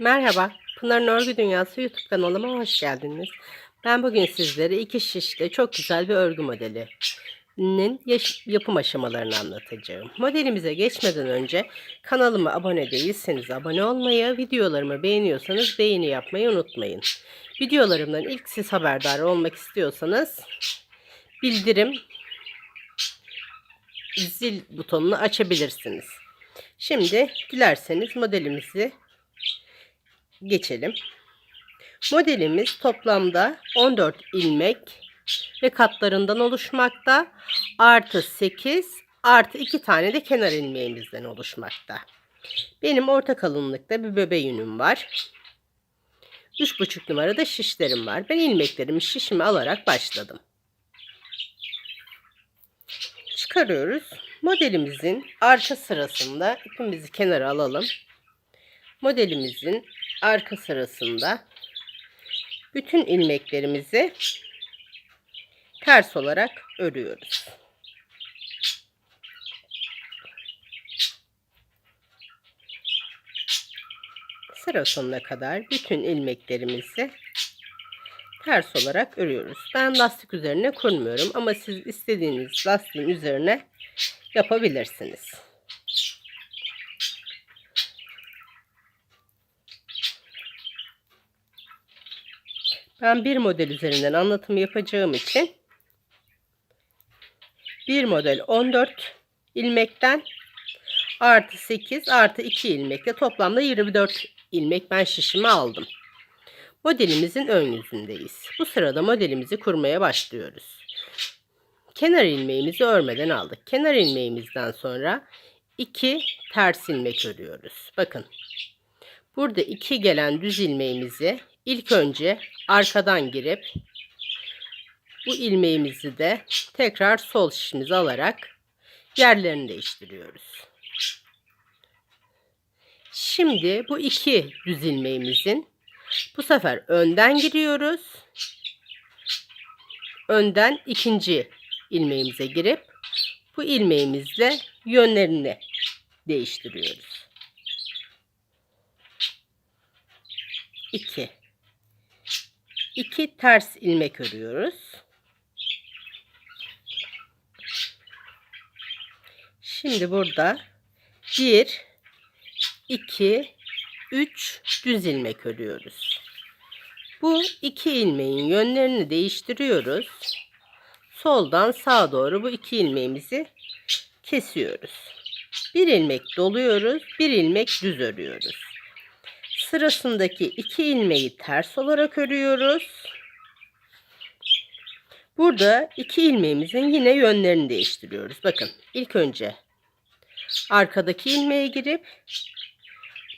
Merhaba, Pınar'ın Örgü Dünyası YouTube kanalıma hoş geldiniz. Ben bugün sizlere iki şişte çok güzel bir örgü modelinin yapım aşamalarını anlatacağım. Modelimize geçmeden önce kanalıma abone değilseniz abone olmayı, videolarımı beğeniyorsanız beğeni yapmayı unutmayın. Videolarımdan ilk siz haberdar olmak istiyorsanız bildirim zil butonunu açabilirsiniz. Şimdi dilerseniz modelimizi geçelim. Modelimiz toplamda 14 ilmek ve katlarından oluşmakta. Artı 8 artı 2 tane de kenar ilmeğimizden oluşmakta. Benim orta kalınlıkta bir bebe yünüm var. 3,5 numarada şişlerim var. Ben ilmeklerimi şişimi alarak başladım. Çıkarıyoruz. Modelimizin arka sırasında ipimizi kenara alalım. Modelimizin arka sırasında bütün ilmeklerimizi ters olarak örüyoruz. Sıra sonuna kadar bütün ilmeklerimizi ters olarak örüyoruz. Ben lastik üzerine kurmuyorum ama siz istediğiniz lastiğin üzerine yapabilirsiniz. Ben bir model üzerinden anlatım yapacağım için bir model 14 ilmekten artı 8 artı 2 ilmekle toplamda 24 ilmek ben şişimi aldım. Modelimizin ön yüzündeyiz. Bu sırada modelimizi kurmaya başlıyoruz. Kenar ilmeğimizi örmeden aldık. Kenar ilmeğimizden sonra 2 ters ilmek örüyoruz. Bakın. Burada 2 gelen düz ilmeğimizi ilk önce arkadan girip bu ilmeğimizi de tekrar sol şişimize alarak yerlerini değiştiriyoruz. Şimdi bu iki düz ilmeğimizin bu sefer önden giriyoruz. Önden ikinci ilmeğimize girip bu ilmeğimizle yönlerini değiştiriyoruz. 2 2 ters ilmek örüyoruz. Şimdi burada 1 2 3 düz ilmek örüyoruz. Bu iki ilmeğin yönlerini değiştiriyoruz. Soldan sağa doğru bu iki ilmeğimizi kesiyoruz. Bir ilmek doluyoruz, bir ilmek düz örüyoruz. Sırasındaki iki ilmeği ters olarak örüyoruz. Burada iki ilmeğimizin yine yönlerini değiştiriyoruz. Bakın ilk önce arkadaki ilmeğe girip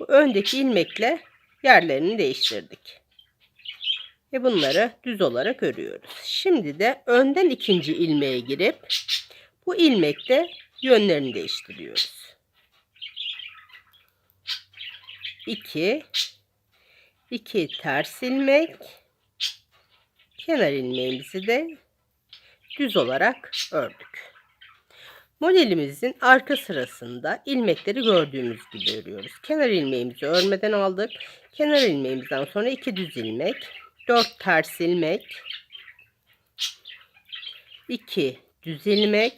bu öndeki ilmekle yerlerini değiştirdik. Ve bunları düz olarak örüyoruz. Şimdi de önden ikinci ilmeğe girip bu ilmekle yönlerini değiştiriyoruz. 2 2 ters ilmek kenar ilmeğimizi de düz olarak ördük. Modelimizin arka sırasında ilmekleri gördüğümüz gibi örüyoruz. Kenar ilmeğimizi örmeden aldık. Kenar ilmeğimizden sonra 2 düz ilmek, 4 ters ilmek, 2 düz ilmek,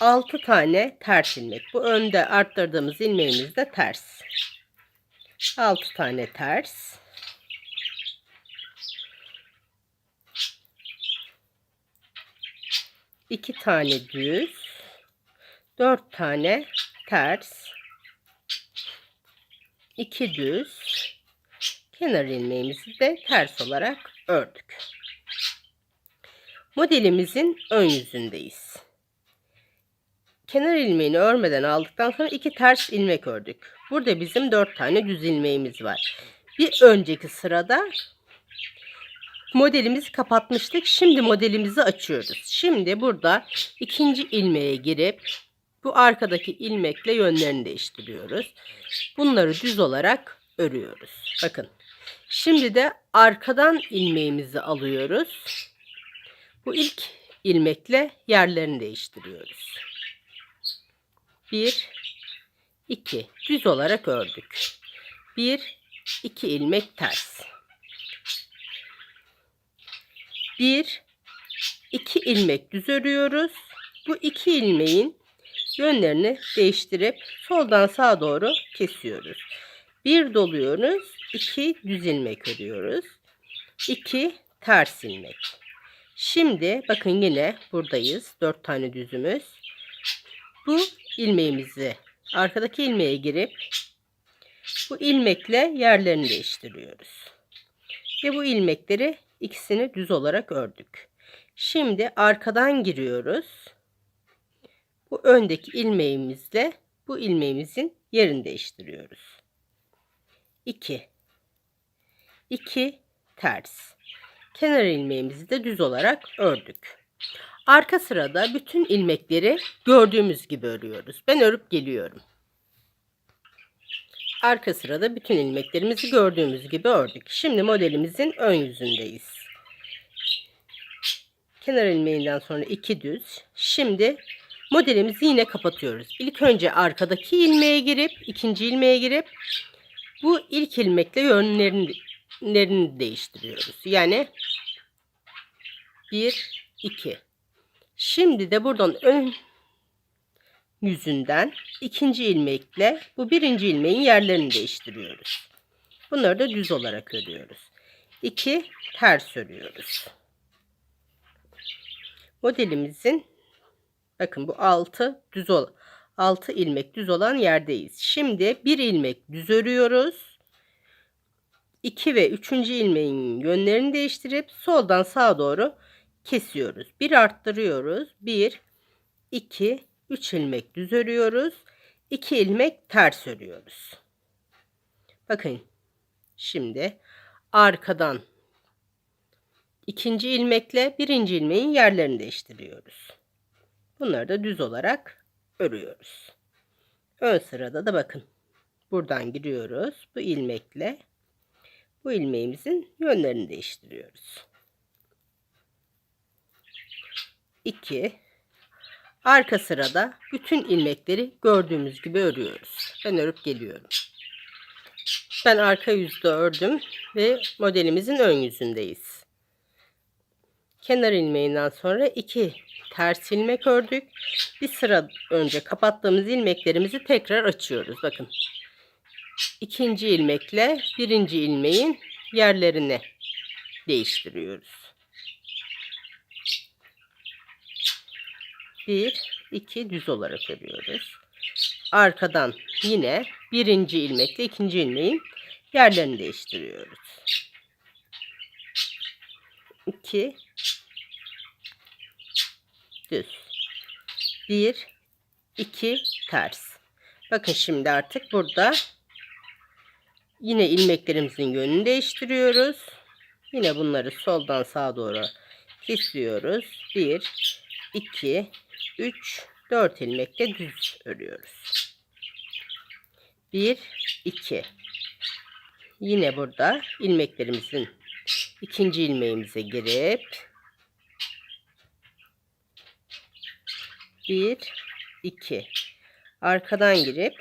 6 tane ters ilmek. Bu önde arttırdığımız ilmeğimiz de ters. 6 tane ters. iki tane düz. 4 tane ters. 2 düz. Kenar ilmeğimizi de ters olarak ördük. Modelimizin ön yüzündeyiz kenar ilmeğini örmeden aldıktan sonra iki ters ilmek ördük. Burada bizim dört tane düz ilmeğimiz var. Bir önceki sırada modelimizi kapatmıştık. Şimdi modelimizi açıyoruz. Şimdi burada ikinci ilmeğe girip bu arkadaki ilmekle yönlerini değiştiriyoruz. Bunları düz olarak örüyoruz. Bakın. Şimdi de arkadan ilmeğimizi alıyoruz. Bu ilk ilmekle yerlerini değiştiriyoruz. 1 2 düz olarak ördük. 1 2 ilmek ters. 1 2 ilmek düz örüyoruz. Bu iki ilmeğin yönlerini değiştirip soldan sağa doğru kesiyoruz. Bir doluyoruz, iki düz ilmek örüyoruz. 2 ters ilmek. Şimdi bakın yine buradayız. 4 tane düzümüz. Bu ilmeğimizi arkadaki ilmeğe girip bu ilmekle yerlerini değiştiriyoruz. Ve bu ilmekleri ikisini düz olarak ördük. Şimdi arkadan giriyoruz. Bu öndeki ilmeğimizle bu ilmeğimizin yerini değiştiriyoruz. 2 2 ters. Kenar ilmeğimizi de düz olarak ördük. Arka sırada bütün ilmekleri gördüğümüz gibi örüyoruz. Ben örüp geliyorum. Arka sırada bütün ilmeklerimizi gördüğümüz gibi ördük. Şimdi modelimizin ön yüzündeyiz. Kenar ilmeğinden sonra iki düz. Şimdi modelimizi yine kapatıyoruz. İlk önce arkadaki ilmeğe girip ikinci ilmeğe girip bu ilk ilmekle yönlerini, değiştiriyoruz. Yani 1 2 Şimdi de buradan ön yüzünden ikinci ilmekle bu birinci ilmeğin yerlerini değiştiriyoruz. Bunları da düz olarak örüyoruz. 2 ters örüyoruz. Modelimizin bakın bu 6 düz ol 6 ilmek düz olan yerdeyiz. Şimdi bir ilmek düz örüyoruz. 2 ve 3. ilmeğin yönlerini değiştirip soldan sağa doğru kesiyoruz. Bir arttırıyoruz. 1 2 3 ilmek düz örüyoruz. 2 ilmek ters örüyoruz. Bakın şimdi arkadan ikinci ilmekle birinci ilmeğin yerlerini değiştiriyoruz. Bunları da düz olarak örüyoruz. Ön sırada da bakın buradan giriyoruz. Bu ilmekle bu ilmeğimizin yönlerini değiştiriyoruz. 2 Arka sırada bütün ilmekleri gördüğümüz gibi örüyoruz. Ben örüp geliyorum. Ben arka yüzde ördüm ve modelimizin ön yüzündeyiz. Kenar ilmeğinden sonra iki ters ilmek ördük. Bir sıra önce kapattığımız ilmeklerimizi tekrar açıyoruz. Bakın. İkinci ilmekle birinci ilmeğin yerlerini değiştiriyoruz. 1 2 düz olarak örüyoruz. Arkadan yine birinci ilmekle ikinci ilmeğin yerlerini değiştiriyoruz. 2 düz. 1 2 ters. Bakın şimdi artık burada yine ilmeklerimizin yönünü değiştiriyoruz. Yine bunları soldan sağa doğru kesiyoruz. 1 2 3 4 ilmekle düz örüyoruz. 1 2 Yine burada ilmeklerimizin ikinci ilmeğimize girip 1 2 arkadan girip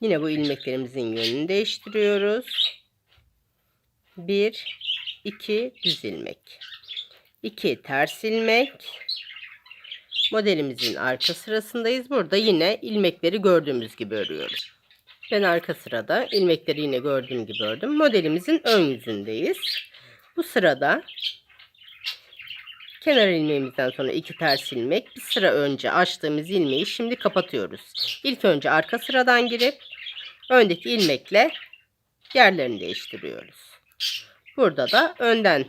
yine bu ilmeklerimizin yönünü değiştiriyoruz. 1 2 düz ilmek. 2 ters ilmek. Modelimizin arka sırasındayız. Burada yine ilmekleri gördüğümüz gibi örüyoruz. Ben arka sırada ilmekleri yine gördüğüm gibi ördüm. Modelimizin ön yüzündeyiz. Bu sırada kenar ilmeğimizden sonra iki ters ilmek bir sıra önce açtığımız ilmeği şimdi kapatıyoruz. İlk önce arka sıradan girip öndeki ilmekle yerlerini değiştiriyoruz. Burada da önden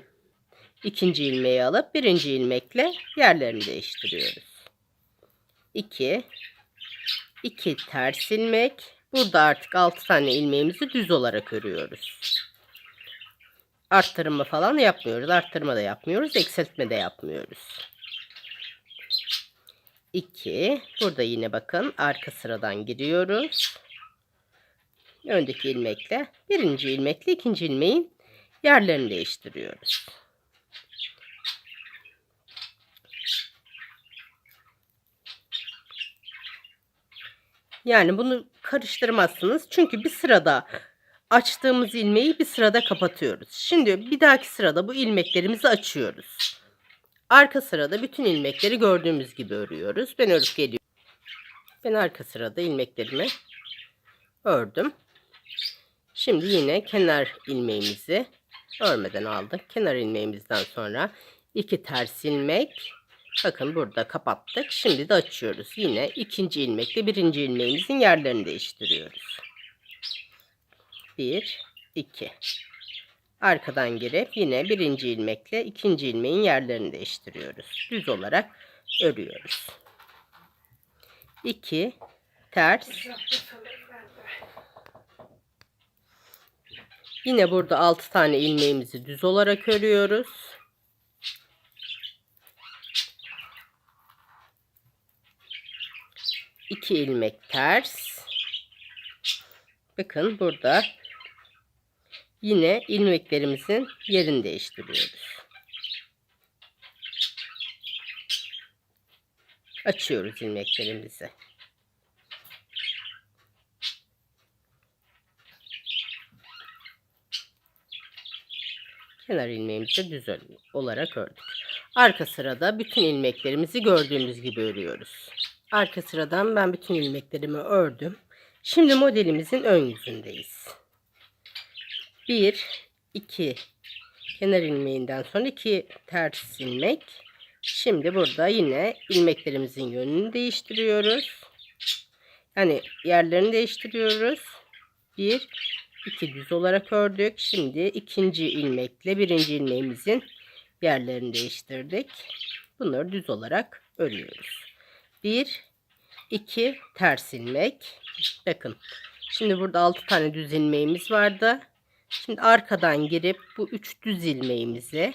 ikinci ilmeği alıp birinci ilmekle yerlerini değiştiriyoruz. 2 2 ters ilmek. Burada artık 6 tane ilmeğimizi düz olarak örüyoruz. Arttırma falan yapmıyoruz. Arttırma da yapmıyoruz. Eksiltme de yapmıyoruz. 2 burada yine bakın arka sıradan giriyoruz. Öndeki ilmekle birinci ilmekle ikinci ilmeğin yerlerini değiştiriyoruz. Yani bunu karıştırmazsınız. Çünkü bir sırada açtığımız ilmeği bir sırada kapatıyoruz. Şimdi bir dahaki sırada bu ilmeklerimizi açıyoruz. Arka sırada bütün ilmekleri gördüğümüz gibi örüyoruz. Ben örüp geliyorum. Ben arka sırada ilmeklerimi ördüm. Şimdi yine kenar ilmeğimizi örmeden aldık. Kenar ilmeğimizden sonra iki ters ilmek. Bakın burada kapattık. Şimdi de açıyoruz. Yine ikinci ilmekle birinci ilmeğimizin yerlerini değiştiriyoruz. Bir, iki. Arkadan girip yine birinci ilmekle ikinci ilmeğin yerlerini değiştiriyoruz. Düz olarak örüyoruz. 2 ters. Yine burada 6 tane ilmeğimizi düz olarak örüyoruz. İki ilmek ters. Bakın burada yine ilmeklerimizin yerini değiştiriyoruz. Açıyoruz ilmeklerimizi. Kenar ilmeğimizi düz olarak ördük. Arka sırada bütün ilmeklerimizi gördüğümüz gibi örüyoruz. Arka sıradan ben bütün ilmeklerimi ördüm. Şimdi modelimizin ön yüzündeyiz. 1 2 kenar ilmeğinden sonra 2 ters ilmek. Şimdi burada yine ilmeklerimizin yönünü değiştiriyoruz. Yani yerlerini değiştiriyoruz. 1 2 düz olarak ördük. Şimdi ikinci ilmekle birinci ilmeğimizin yerlerini değiştirdik. Bunları düz olarak örüyoruz. 1 2 ters ilmek. Bakın. Şimdi burada 6 tane düz ilmeğimiz vardı. Şimdi arkadan girip bu 3 düz ilmeğimizi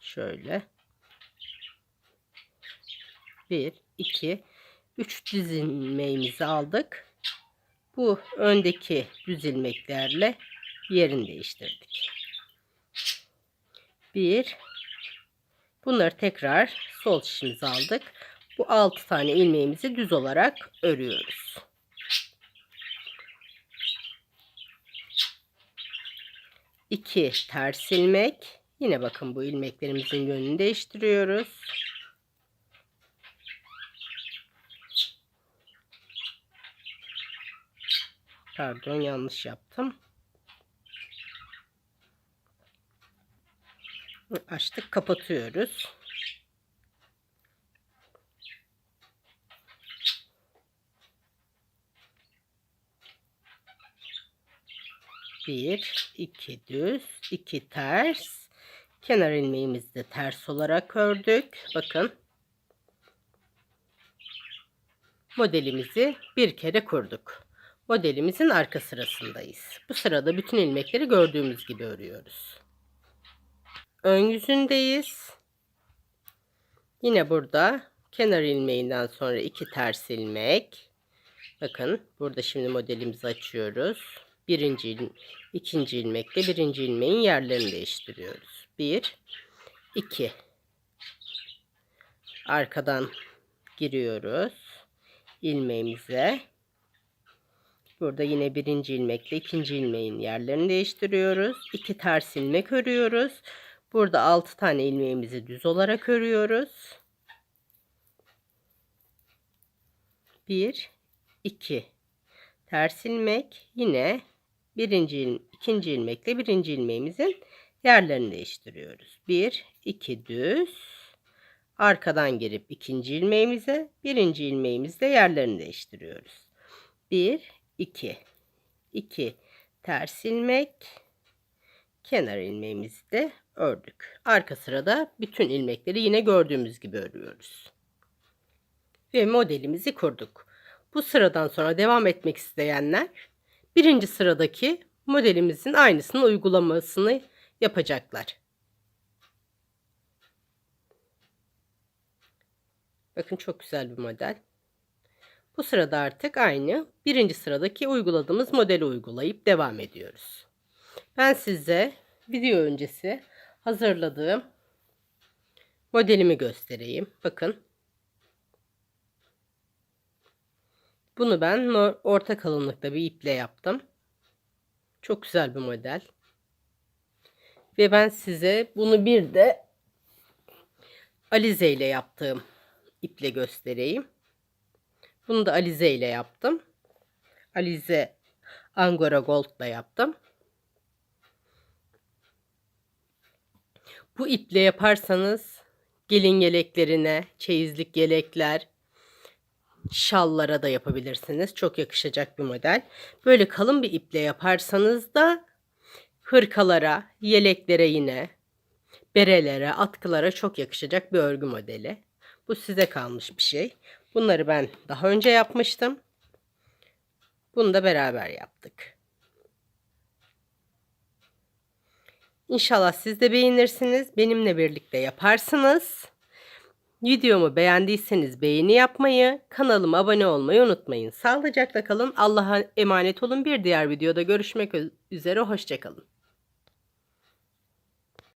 şöyle 1 2 3 düz ilmeğimizi aldık. Bu öndeki düz ilmeklerle yerini değiştirdik. 1 Bunları tekrar sol şişimize aldık. Bu 6 tane ilmeğimizi düz olarak örüyoruz. İki ters ilmek. Yine bakın bu ilmeklerimizin yönünü değiştiriyoruz. Pardon yanlış yaptım. Açtık kapatıyoruz. Bir, iki düz, iki ters. Kenar ilmeğimizi de ters olarak ördük. Bakın. Modelimizi bir kere kurduk. Modelimizin arka sırasındayız. Bu sırada bütün ilmekleri gördüğümüz gibi örüyoruz. Ön yüzündeyiz. Yine burada kenar ilmeğinden sonra iki ters ilmek. Bakın burada şimdi modelimizi açıyoruz. Birinci, ikinci ilmekle birinci ilmeğin yerlerini değiştiriyoruz. Bir, iki. Arkadan giriyoruz ilmeğimize. Burada yine birinci ilmekle ikinci ilmeğin yerlerini değiştiriyoruz. İki ters ilmek örüyoruz. Burada 6 tane ilmeğimizi düz olarak örüyoruz. 1 2 ters ilmek yine birinci ikinci ilmekle birinci ilmeğimizin yerlerini değiştiriyoruz. 1 2 düz arkadan girip ikinci ilmeğimize birinci ilmeğimizle yerlerini değiştiriyoruz. 1 2 2 ters ilmek kenar ilmeğimizi de ördük. Arka sırada bütün ilmekleri yine gördüğümüz gibi örüyoruz. Ve modelimizi kurduk. Bu sıradan sonra devam etmek isteyenler birinci sıradaki modelimizin aynısını uygulamasını yapacaklar. Bakın çok güzel bir model. Bu sırada artık aynı birinci sıradaki uyguladığımız modeli uygulayıp devam ediyoruz. Ben size video öncesi hazırladığım modelimi göstereyim. Bakın. Bunu ben orta kalınlıkta bir iple yaptım. Çok güzel bir model. Ve ben size bunu bir de alize ile yaptığım iple göstereyim. Bunu da alize ile yaptım. Alize Angora Gold ile yaptım. Bu iple yaparsanız gelin yeleklerine, çeyizlik yelekler, şallara da yapabilirsiniz. Çok yakışacak bir model. Böyle kalın bir iple yaparsanız da hırkalara, yeleklere yine, berelere, atkılara çok yakışacak bir örgü modeli. Bu size kalmış bir şey. Bunları ben daha önce yapmıştım. Bunu da beraber yaptık. İnşallah siz de beğenirsiniz. Benimle birlikte yaparsınız. Videomu beğendiyseniz beğeni yapmayı, kanalıma abone olmayı unutmayın. Sağlıcakla kalın. Allah'a emanet olun. Bir diğer videoda görüşmek üzere. Hoşçakalın.